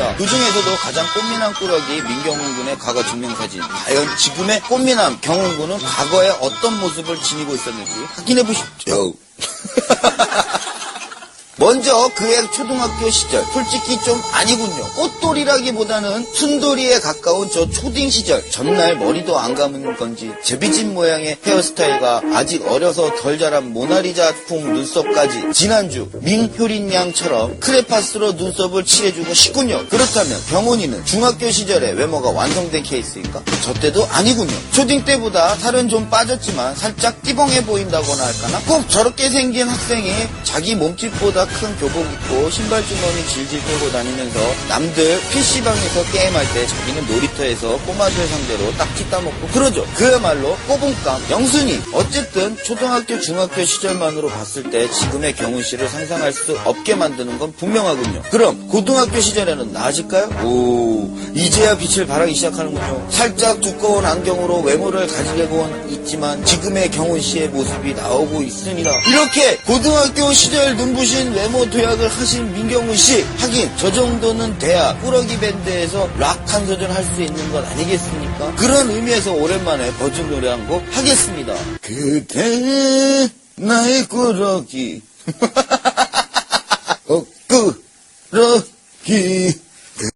있습니다. 그 중에서도 가장 꽃미남 꾸러기 민경훈 군의 과거 증명사진. 과연 지금의 꽃미남 경훈 군은 과거에 어떤 모습을 지니고 있었는지 확인해 보십시오. 먼저 그의 초등학교 시절 솔직히 좀 아니군요 꽃돌이라기보다는 순돌이에 가까운 저 초딩 시절 전날 머리도 안 감은 건지 제비집 모양의 헤어스타일과 아직 어려서 덜 자란 모나리자풍 눈썹까지 지난주 민효린 양처럼 크레파스로 눈썹을 칠해주고 싶군요 그렇다면 병원이는 중학교 시절에 외모가 완성된 케이스인가? 저 때도 아니군요 초딩 때보다 살은 좀 빠졌지만 살짝 띠벙해 보인다거나 할까나? 꼭 저렇게 생긴 학생이 자기 몸집보다 큰 교복 입고 신발 주머니 질질 끌고 다니면서 남들 PC방에서 게임할 때 자기는 놀이터에서 꼬마들 상대로 딱지 따먹고 그러죠. 그야말로 꼬분감, 영순이. 어쨌든 초등학교, 중학교 시절만으로 봤을 때 지금의 경훈 씨를 상상할 수 없게 만드는 건 분명하군요. 그럼 고등학교 시절에는 나아질까요? 오, 이제야 빛을 발하기 시작하는군요. 살짝 두꺼운 안경으로 외모를 가지고 있지만 지금의 경훈 씨의 모습이 나오고 있습니다. 이렇게 고등학교 시절 눈부신 외모 도약을 하신 민경훈 씨. 하긴 저 정도는 돼야 꾸러기 밴드에서 락 한 소절 할 수 있는 것 아니겠습니까? 그런 의미에서 오랜만에 버전 노래 한 곡 하겠습니다. 그대 나의 꾸러기 어, 꾸러기